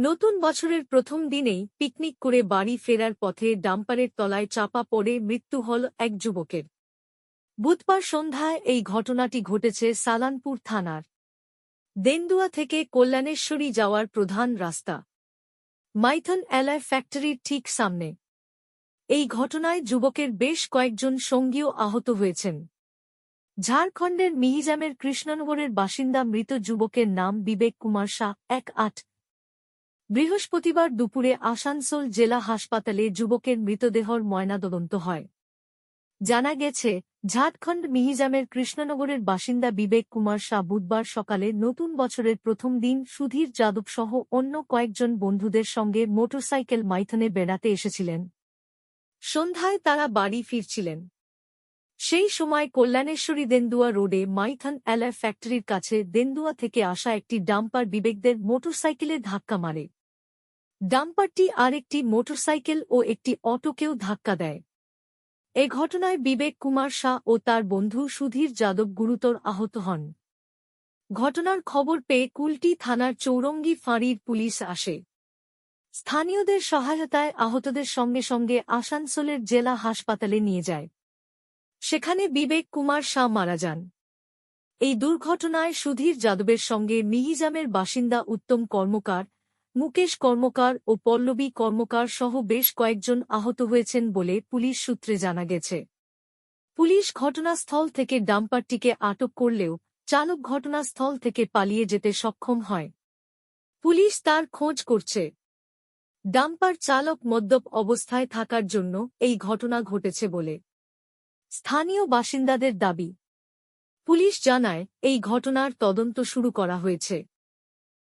নতুন বছরের প্রথম দিনেই পিকনিক করে বাড়ি ফেরার পথে ডাম্পারের তলায় চাপা পড়ে মৃত্যু হল এক যুবকের। বুধবার সন্ধ্যায় এই ঘটনাটি ঘটেছে সালানপুর থানার। দেন্দুয়া থেকে কল্যাণেশ্বরী যাওয়ার প্রধান রাস্তা। মাইথন অ্যালয় ফ্যাক্টরির ঠিক সামনে। এই ঘটনায় যুবকের বেশ কয়েকজন সঙ্গীও আহত হয়েছেন। ঝাড়খণ্ডের মিহিজামের কৃষ্ণনগরের বাসিন্দা মৃত যুবকের নাম বিবেক কুমার শাহ, এক আট। বৃহস্পতিবার দুপুরে আসানসোল জেলা হাসপাতালে যুবকের মৃতদেহর ময়নাতদন্ত হয়। জানা গেছে, ঝাড়খণ্ড মিহিজামের কৃষ্ণনগরের বাসিন্দা বিবেক কুমার শাহ বুধবার সকালে নতুন বছরের প্রথম দিন সুধীর যাদবসহ অন্য কয়েকজন বন্ধুদের সঙ্গে মোটরসাইকেল মাইথনে বেড়াতে এসেছিলেন। সন্ধ্যায় তারা বাড়ি ফিরছিলেন। সেই সময় কল্যাণেশ্বরী দেন্দুয়া রোডে মাইথন অ্যালয় ফ্যাক্টরির কাছে দেন্দুয়া থেকে আসা একটি ডাম্পার বিবেকদের মোটরসাইকেলে ধাক্কা মারে। ডাম্পারটি আরেকটি মোটরসাইকেল ও একটি অটোকেও ধাক্কা দেয়। এ ঘটনায় বিবেক কুমার শাহ ও তার বন্ধু সুধীর যাদব গুরুতর আহত হন। ঘটনার খবর পেয়ে কুলটি থানার চৌরঙ্গি ফাঁড়ির পুলিশ আসে। স্থানীয়দের সহায়তায় আহতদের সঙ্গে সঙ্গে আসানসোলের জেলা হাসপাতালে নিয়ে যায়। সেখানে বিবেক কুমার শাহ মারা যান। এই দুর্ঘটনায় সুধীর যাদবের সঙ্গে মিহিজামের বাসিন্দা উত্তম কর্মকার মুকেশ কর্মকার ও পল্লবী কর্মকার সহ বেশ কয়েকজন আহত হয়েছেন বলে পুলিশ সূত্রে জানা গেছে। পুলিশ ঘটনাস্থল থেকে ডাম্পারটিকে আটক করলেও চালক ঘটনাস্থল থেকে পালিয়ে যেতে সক্ষম হয়। পুলিশ তার খোঁজ করছে। ডাম্পার চালক মদ্যপ অবস্থায় থাকার জন্য এই ঘটনা ঘটেছে বলে স্থানীয় বাসিন্দাদের দাবি। পুলিশ জানায়, এই ঘটনার তদন্ত শুরু করা হয়েছে।